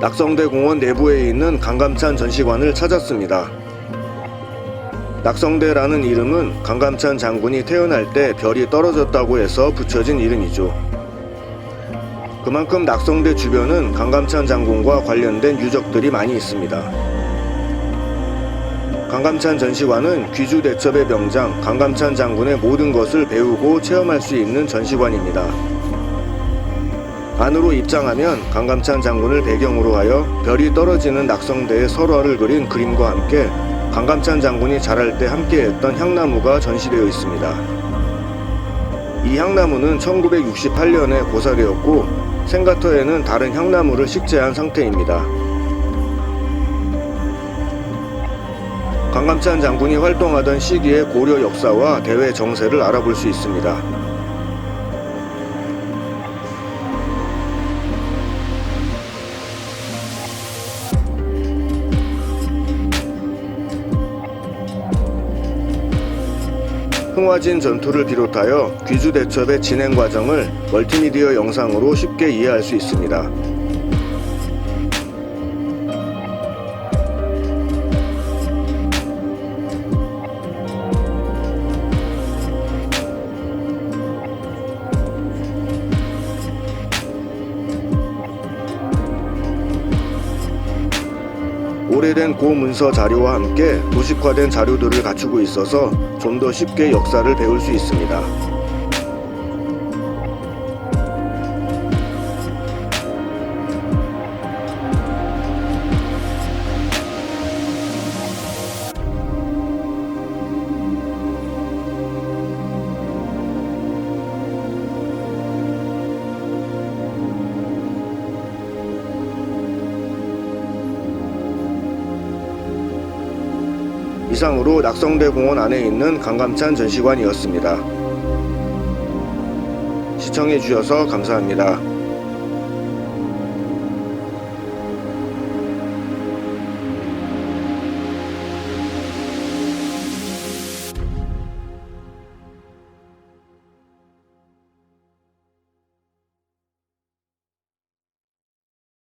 낙성대 공원 내부에 있는 강감찬 전시관을 찾았습니다. 낙성대라는 이름은 강감찬 장군이 태어날 때 별이 떨어졌다고 해서 붙여진 이름이죠. 그만큼 낙성대 주변은 강감찬 장군과 관련된 유적들이 많이 있습니다. 강감찬 전시관은 귀주 대첩의 명장 강감찬 장군의 모든 것을 배우고 체험할 수 있는 전시관입니다. 안으로 입장하면 강감찬 장군을 배경으로 하여 별이 떨어지는 낙성대의 설화를 그린 그림과 함께 강감찬 장군이 자랄 때 함께했던 향나무가 전시되어 있습니다. 이 향나무는 1968년에 고사되었고 생가터에는 다른 향나무를 식재한 상태입니다. 강감찬 장군이 활동하던 시기의 고려 역사와 대외 정세를 알아볼 수 있습니다. 흥화진 전투를 비롯하여 귀주 대첩의 진행 과정을 멀티미디어 영상으로 쉽게 이해할 수 있습니다. 오래된 고문서 자료와 함께 도식화된 자료들을 갖추고 있어서 좀 더 쉽게 역사를 배울 수 있습니다. 이상으로 낙성대 공원 안에 있는 강감찬 전시관이었습니다. 시청해 주셔서 감사합니다.